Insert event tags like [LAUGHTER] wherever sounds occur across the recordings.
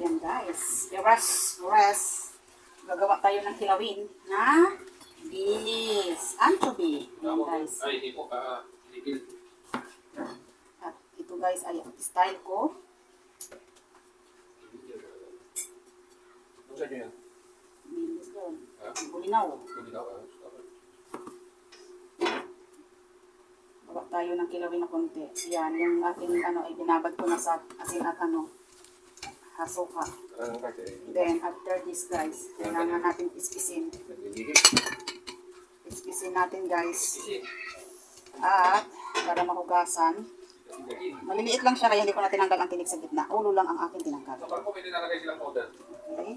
Yan guys. Oras, oras. Gagawa tayo ng kilawin na bilis. Anchovy. Yan guys. Ay, hindi po. Hilipil. At ito guys ay style ko. Ano yan? Bilis doon. Bulinaw. Daw. ah. Gawa tayo ng kilawin na konti. Yan, yung ating ano ay binabad ko na sa asin at ano. Hasuka. Ano kasi? Then after this guys, kailangan natin pispisin. Nagligigit. Pispisin natin guys. At para mahugasan, maliliit lang siya kaya hindi ko na tinanggal ang tinik sa gitna. Ulo lang ang aking tinanggal. Okay?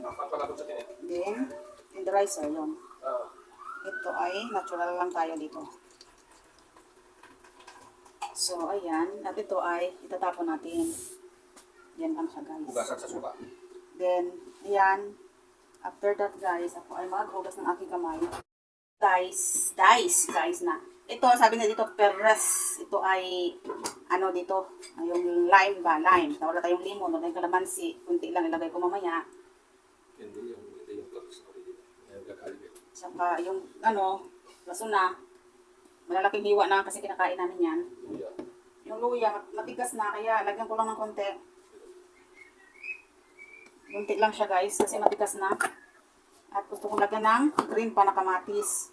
Then, tenderizer yun. Ah, Ito ay natural lang tayo dito. So, ayan. At ito ay itatapon natin. Yan lang siya, guys. hugasan sa suka. Then, ayan. After that, guys, ako ay maghugas ng aking kamay. Guys, guys, guys na. Ito, sabi na dito, peres. Ito ay, ano dito, yung lime ba? Lime. Wala tayong limon, wala tayong kalamansi. Kunti lang ilagay ko mamaya. Hindi yung, hindi yung gakalibit. Saka yung, ano, laso na. Malalaking hiwa na kasi kinakain namin yan. Luya. Yung luya, mat- matigas na, kaya lagyan ko lang ng konti. Kunti lang siya guys, kasi matigas na. At gusto kong lagyan ng green pa na kamatis.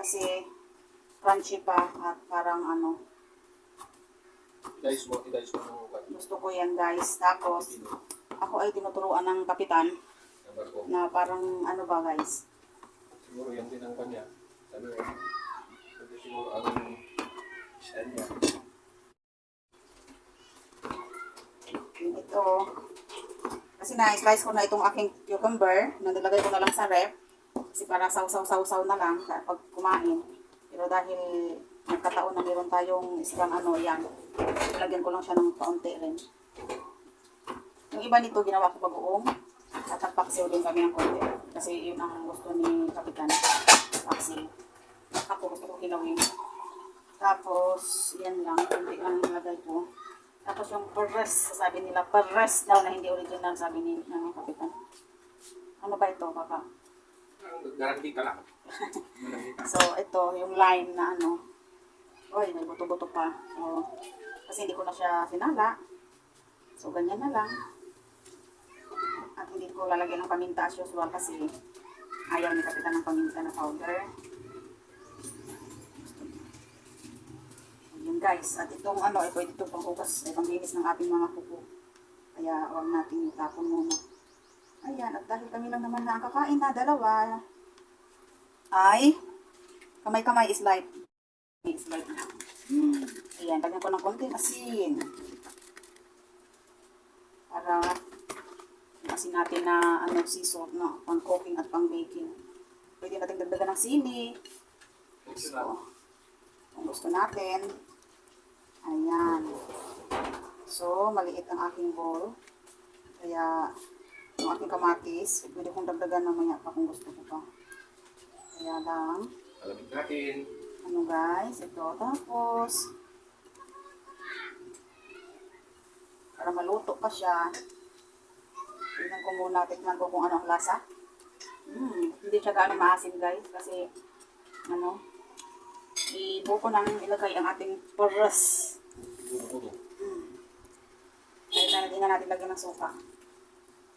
Kasi crunchy pa at parang ano, I-dice mo, i-dice mo gusto ko yan guys. Tapos, ako ay tinuturuan ng kapitan na parang ano ba guys. Siguro yan din ang kanya. Sabi pwede siguro ang style niya. Ito. Kasi na-slice ko na itong aking cucumber. Nandalagay ko na lang sa ref. Kasi para saw-saw-saw-saw na lang pag kumain. Pero dahil nagkataon na meron tayong isang ano yan, lagyan ko lang siya ng paunti rin. Yung iba nito ginawa ko bagoong at nagpaksiw din kami ng konti. Kasi yun ang gusto ni Kapitan. Paksiw. Ako gusto ko kilawin. Tapos, yan lang. Kunti lang nilagay ko. Tapos yung peres, sabi nila, peres daw na hindi original, sabi ni ng kapitan. Ano ba ito, papa? Garanti ka lang. [LAUGHS] So, ito, yung lime na ano. Oy, may buto-buto pa. So, kasi hindi ko na siya sinala. So, ganyan na lang. At hindi ko lalagyan ng paminta as usual kasi ayaw ni kapitan ng paminta na powder. Yun guys, at itong ano, ay pwede itong panghugas, ay panglinis ng ating mga kuko. Kaya huwag natin itapon muna. Ayan, at dahil kami lang naman na ang kakain na dalawa, ay kamay-kamay is life. Is life na. Ayan, lagyan ko ng konting asin. Para asin natin na ano, sea salt na pang cooking at pang baking. Pwede natin dagdagan ng sili. So, kung gusto natin. Ayan. So, maliit ang aking bowl. Kaya, yung aking kamatis, pwede kong dagdagan mamaya pa kung gusto ko pa. Kaya lang, Alamig natin. ano guys, ito. Tapos, para maluto pa siya, tingnan ko muna, tignan ko kung ano ang lasa. Hmm, hindi siya gaano maasim guys, kasi, ano, ibuko nang ilagay ang ating peres. Kaya na hindi na natin lagyan ng suka.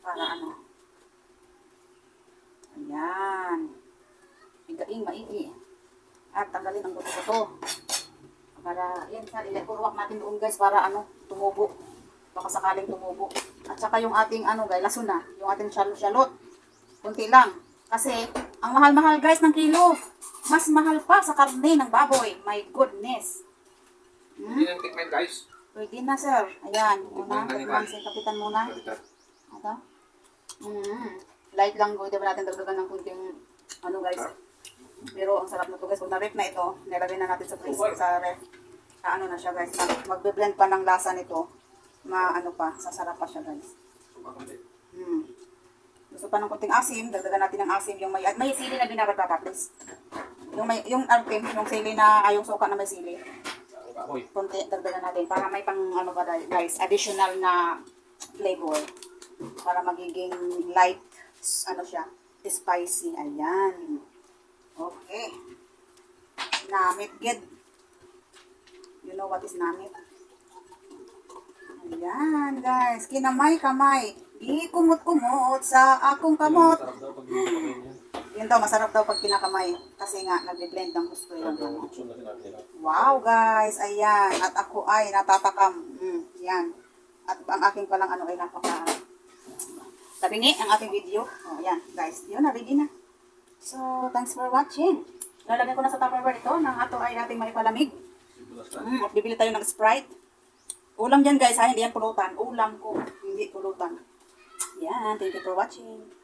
Para ano. Ayan. Igaing maigi. At tanggalin ang buto-buto. Para, yan, sa ilikuruwak natin doon guys para ano, tumubo. Baka sakaling tumubo. At saka yung ating ano guys, laso na. Yung ating shalot-shalot. Kunti lang. Kasi, ang mahal-mahal guys ng kilo. Mas mahal pa sa karne ng baboy. My goodness. Hindi nang tikman guys. Pwede na, sir. Ayan. Una, Tikman si Kapitan muna. Ito. Mm. Light lang, pwede ba natin dagdagan ng kunting, ano guys. Pero ang sarap na to guys. Kung na-ref na ito, nilagay na natin sa freezer, sa ref. Sa ano na siya guys. Mag- Magbe-blend pa ng lasa nito. Ma, ano pa, sasarap pa siya guys. Hmm. Gusto pa ng kunting asim, dagdagan natin ng asim. Yung may, at may sili na binabad pa, please. Yung may, yung artim, yung sili na, ay yung suka na may sili. Ang kahoy. konti dagdagan natin para may pang ano ba guys, additional na flavor. Para magiging light, ano siya, spicy. Ayan. Okay. Namit, gid. You know what is namit? Ayan, guys. Kinamay, kamay. Ikumot-kumot sa akong kamot. Daw pag niya. Yun daw, masarap daw pag kinakamay. Kasi nga, nagbe-blend ng gusto nila. Wow, guys. Ayan. At ako ay natatakam. Mm, yan. At ang aking palang ano ay napaka... Tabingi ang ating video. Oh, yan, guys. Yun na, ready na. So, thanks for watching. Lalagay ko na sa Tupperware ito ng ato ay. Sibulas na. Mm, at bibili tayo ng Sprite. Ulam dyan, guys. Ha? Hindi yan pulutan. Ulam ko. Hindi pulutan. Yan. Thank you for watching.